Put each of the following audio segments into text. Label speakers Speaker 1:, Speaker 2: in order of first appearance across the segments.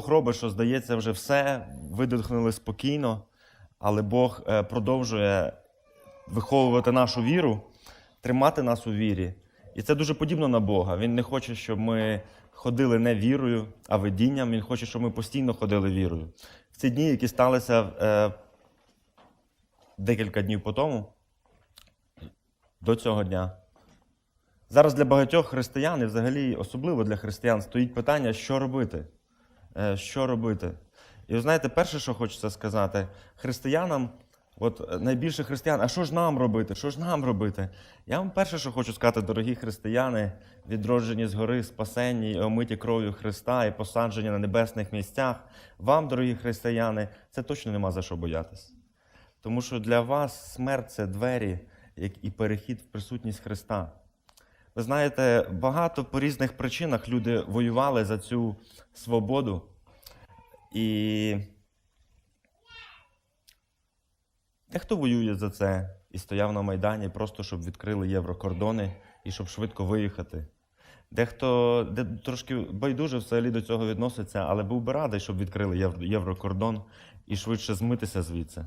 Speaker 1: Бог робить, що здається, вже все, видихнули спокійно, але Бог е, продовжує виховувати нашу віру, тримати нас у вірі. І це дуже подібно на Бога. Він не хоче, щоб ми ходили не вірою, а видінням. Він хоче, щоб ми постійно ходили вірою. В ці дні, які сталися е, декілька днів по тому, до цього дня. Зараз для багатьох християн, і взагалі особливо для християн, стоїть питання, що робити. Е, Що робити? І ви знаєте, перше, що хочеться сказати, християнам, от е, найбільше християн, а що ж нам робити? Що ж нам робити? Я вам перше, що хочу сказати, дорогі християни, відроджені згори, спасенні, і омиті кров'ю Христа і посаджені на небесних місцях, вам, дорогі християни, це точно нема за що боятись. Тому що для вас смерть це двері і перехід в присутність Христа. Ви знаєте, багато по різних причинах люди воювали за цю свободу. І дехто воює за це і стояв на Майдані, просто щоб відкрили єврокордони і щоб швидко виїхати. Дехто де трошки байдуже взагалі до цього відноситься, але був би радий, щоб відкрили євро- єврокордон і швидше змитися звідси.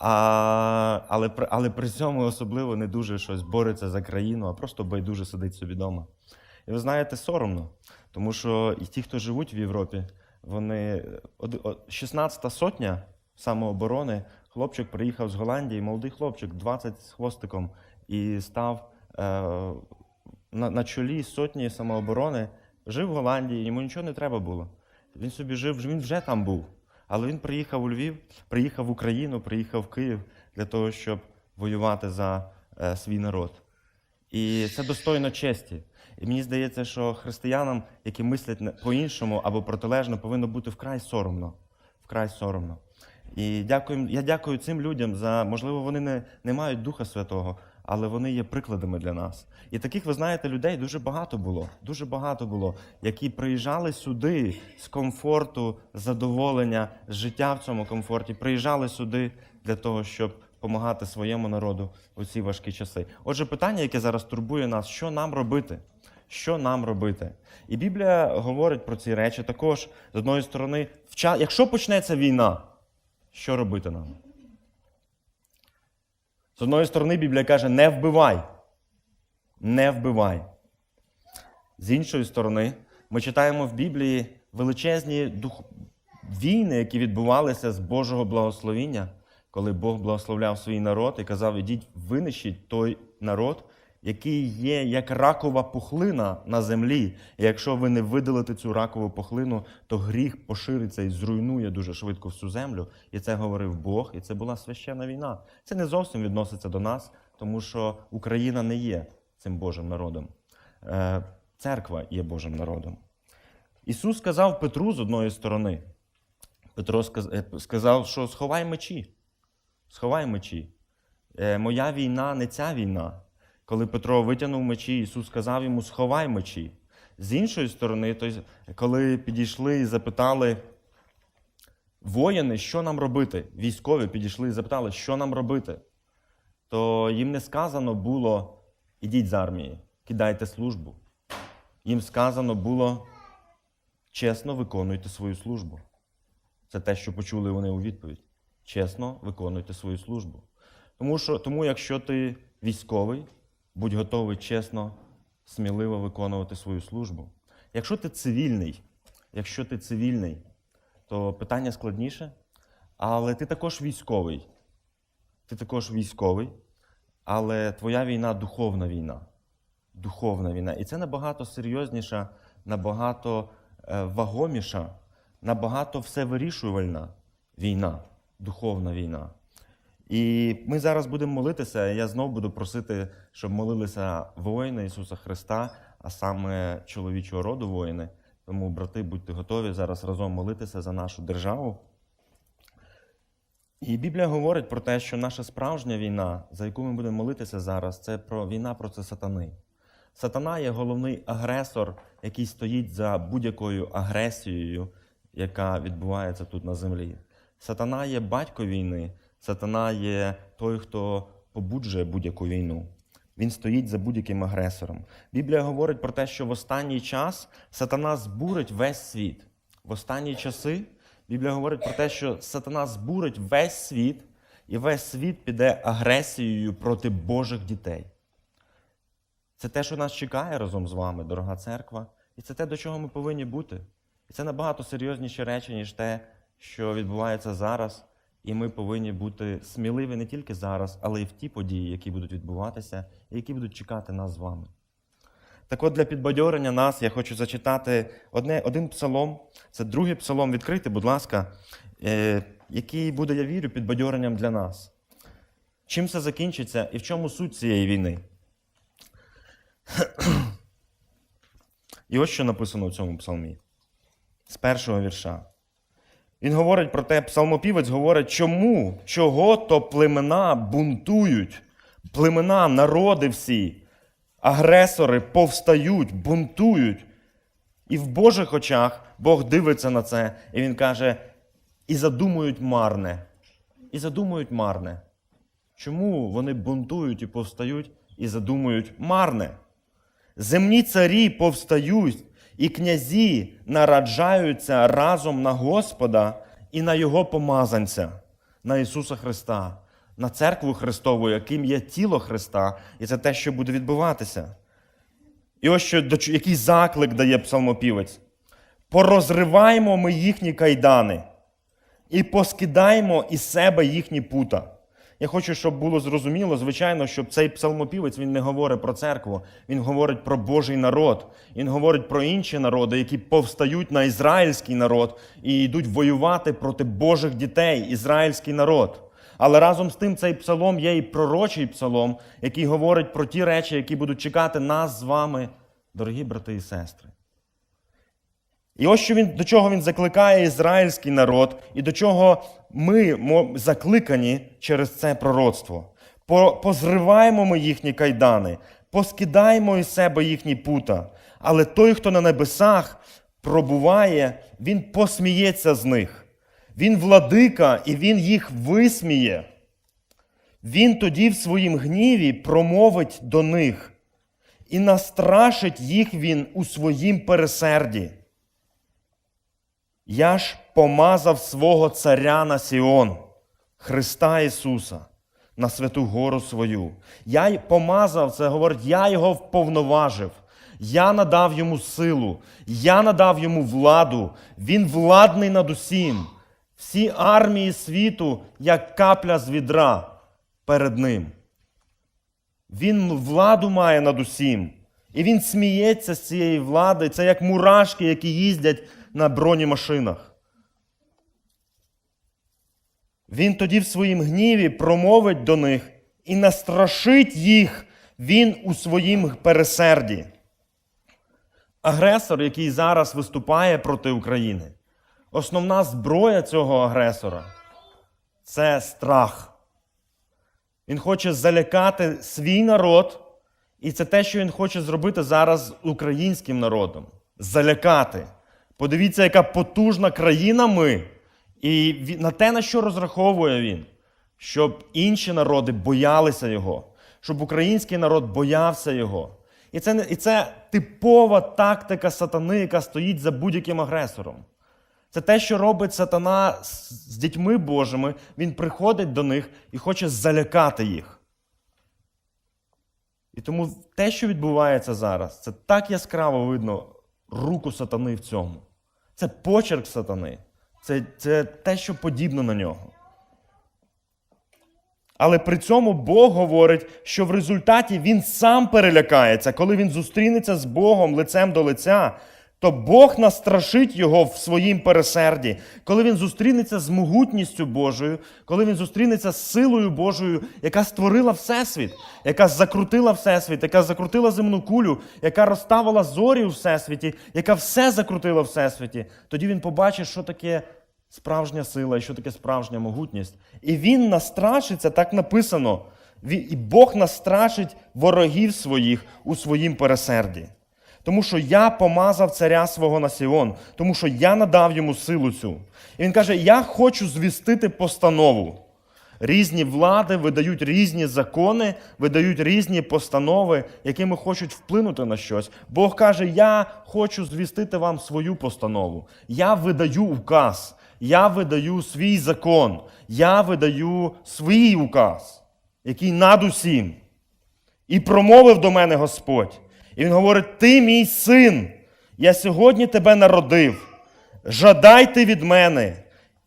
Speaker 1: А, але, але при цьому особливо не дуже щось бореться за країну, а просто байдуже сидить собі вдома. І ви знаєте, соромно, тому що і ті, хто живуть в Європі, вони од- о- 16-та сотня самооборони, хлопчик приїхав з Голландії, молодий хлопчик, 20 з хвостиком, і став е, на, на чолі сотні самооборони, жив в Голландії, йому нічого не треба було. Він собі жив, він вже там був. Але він приїхав у Львів, приїхав в Україну, приїхав в Київ для того, щоб воювати за е, свій народ. І це достойно честі. І мені здається, що християнам, які мислять по-іншому або протилежно, повинно бути вкрай соромно. Вкрай соромно. І дякую, я дякую цим людям за, можливо, вони не, не мають Духа Святого, але вони є прикладами для нас. І таких, ви знаєте, людей дуже багато було, дуже багато було, які приїжджали сюди з комфорту, задоволення, життя в цьому комфорті, приїжджали сюди для того, щоб допомагати своєму народу у ці важкі часи. Отже, питання, яке зараз турбує нас, що нам робити? Що нам робити? І Біблія говорить про ці речі також з одної сторони, якщо почнеться війна, що робити нам? З одної сторони, Біблія каже: не вбивай. Не вбивай. З іншої сторони, ми читаємо в Біблії величезні дух... війни, які відбувалися з Божого благословіння, коли Бог благословляв свій народ і казав: ідіть, винищіть той народ, який є як ракова пухлина на землі. І якщо ви не видалите цю ракову пухлину, то гріх пошириться і зруйнує дуже швидко всю землю. І це говорив Бог, і це була священна війна. Це не зовсім відноситься до нас, тому що Україна не є цим Божим народом. Е, Церква є Божим народом. Ісус сказав Петру з одної сторони. Петро е, сказав, що сховай мечі. Сховай мечі. Е, Моя війна не ця війна. Коли Петро витягнув мечі, Ісус сказав йому: сховай мечі. З іншої сторони, то коли підійшли і запитали воїни, що нам робити, військові підійшли і запитали, що нам робити, то їм не сказано було: ідіть з армії, кидайте службу. Їм сказано було чесно виконуйте свою службу. Це те, що почули вони у відповідь. Чесно виконуйте свою службу. Тому, що, тому якщо ти військовий, будь готовий чесно, сміливо виконувати свою службу. Якщо ти цивільний, якщо ти цивільний, то питання складніше, але ти також військовий. Ти також військовий, але твоя війна духовна війна. Духовна війна. І це набагато серйозніша, набагато е, вагоміша, набагато всевирішувальна війна, духовна війна. І ми зараз будемо молитися. Я знову буду просити, щоб молилися воїни Ісуса Христа, а саме чоловічого роду воїни. Тому, брати, будьте готові зараз разом молитися за нашу державу. І Біблія говорить про те, що наша справжня війна, за яку ми будемо молитися зараз, це про війна проти сатани. Сатана є головний агресор, який стоїть за будь-якою агресією, яка відбувається тут на землі. Сатана є батько війни, сатана є той, хто побуджує будь-яку війну. Він стоїть за будь-яким агресором. Біблія говорить про те, що в останній час сатана збурить весь світ. В останні часи Біблія говорить про те, що сатана збурить весь світ, і весь світ піде агресією проти Божих дітей. Це те, що нас чекає разом з вами, дорога церква, і це те, до чого ми повинні бути. І це набагато серйозніші речі, ніж те, що відбувається зараз. І ми повинні бути сміливі не тільки зараз, але й в ті події, які будуть відбуватися, і які будуть чекати нас з вами. Так от для підбадьорення нас я хочу зачитати одне, один псалом. Це другий псалом. Відкрийте, будь ласка, е, який буде, я вірю, підбадьоренням для нас. Чим це закінчиться і в чому суть цієї війни? І ось що написано в цьому псалмі з першого вірша. Він говорить про те, псалмопівець говорить, чому, чого то племена бунтують, племена, народи всі, агресори повстають, бунтують. І в Божих очах Бог дивиться на це, і він каже: і задумують марне. І задумують марне. Чому вони бунтують і повстають і задумують марне? Земні царі повстають, і князі нараджаються разом на Господа і на Його помазанця, на Ісуса Христа, на церкву Христову, яким є тіло Христа, і це те, що буде відбуватися. І ось що, який заклик дає псалмопівець. Порозриваємо ми їхні кайдани і поскидаємо із себе їхні пута. Я хочу, щоб було зрозуміло, звичайно, щоб цей псалмопівець він не говорить про церкву, він говорить про Божий народ. Він говорить про інші народи, які повстають на ізраїльський народ і йдуть воювати проти Божих дітей, ізраїльський народ. Але разом з тим цей псалом є і пророчий псалом, який говорить про ті речі, які будуть чекати нас з вами, дорогі брати і сестри. І ось що він, до чого він закликає ізраїльський народ, і до чого ми закликані через це пророцтво. По- Позриваємо ми їхні кайдани, поскидаємо із себе їхні пута. Але той, хто на небесах пробуває, він посміється з них. Він владика, і він їх висміє. Він тоді в своїм гніві промовить до них, і настрашить їх він у своїм пересерді. Я ж помазав свого царя на Сіон, Христа Ісуса, на святу гору свою. Я й помазав це, говорить, я його вповноважив. Я надав йому силу, я надав йому владу. Він владний над усім. Всі армії світу, як капля з відра перед ним. Він владу має над усім. І він сміється з цієї влади. Це як мурашки, які їздять на бронемашинах. Він тоді в своїм гніві промовить до них і настрашить їх він у своїм пересерді. Агресор, який зараз виступає проти України, основна зброя цього агресора це страх. Він хоче залякати свій народ, і це те, що він хоче зробити зараз з українським народом. Залякати. Подивіться, яка потужна країна ми, і на те, на що розраховує він, щоб інші народи боялися його, щоб український народ боявся його. І це, і це типова тактика сатани, яка стоїть за будь-яким агресором. Це те, що робить сатана з дітьми Божими. Він приходить до них і хоче залякати їх. І тому те, що відбувається зараз, це так яскраво видно руку сатани в цьому. Це почерк сатани. Це, це те, що подібно на нього. Але при цьому Бог говорить, що в результаті він сам перелякається, коли він зустрінеться з Богом лицем до лиця, то Бог настрашить його в своїм пересерді. Коли він зустрінеться з могутністю Божою, коли він зустрінеться з силою Божою, яка створила Всесвіт, яка закрутила Всесвіт, яка закрутила земну кулю, яка розставила зорі у Всесвіті, яка все закрутила Всесвіті, тоді він побачить, що таке справжня сила і що таке справжня могутність. І він настрашиться, так написано. І Бог настрашить ворогів своїх у своїм пересерді. Тому що я помазав царя свого на Сіон, тому що я надав йому силу цю. І він каже: Я хочу звістити постанову. різні влади видають різні закони, видають різні постанови, якими хочуть вплинути на щось. Бог каже: Я хочу звістити вам свою постанову. Я видаю указ, я видаю свій закон, я видаю свій указ, який над усім. І промовив до мене Господь. І він говорить: Ти мій син, я сьогодні тебе народив. Жадайте від мене,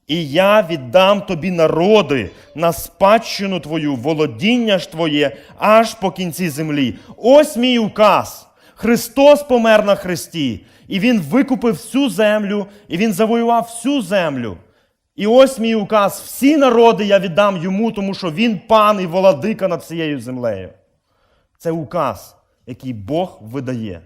Speaker 1: і я віддам тобі народи на спадщину твою, володіння ж твоє аж по кінці землі. Ось мій указ. Христос помер на хресті, і Він викупив всю землю, і Він завоював всю землю. І ось мій указ: всі народи я віддам йому, тому що він пан і владика над всією землею. Це указ, який Бог видає.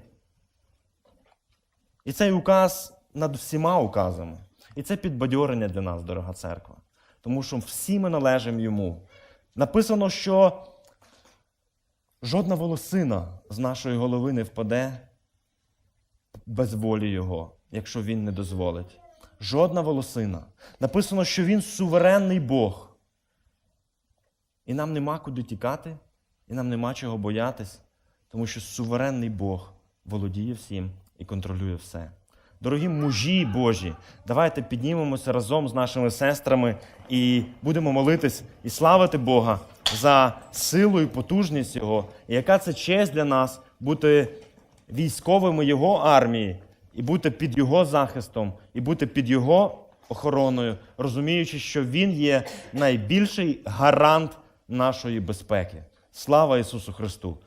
Speaker 1: І цей указ над всіма указами. І це підбадьорення для нас, дорога церква. Тому що всі ми належимо йому. Написано, що жодна волосина з нашої голови не впаде без волі Його, якщо Він не дозволить. Жодна волосина. Написано, що Він суверенний Бог. І нам нема куди тікати, і нам нема чого боятись, тому що суверенний Бог володіє всім і контролює все. Дорогі мужі Божі, давайте піднімемося разом з нашими сестрами і будемо молитись і славити Бога за силу і потужність Його. І яка це честь для нас бути військовими Його армії, і бути під Його захистом, і бути під Його охороною, розуміючи, що Він є найбільший гарант нашої безпеки. Слава Ісусу Христу!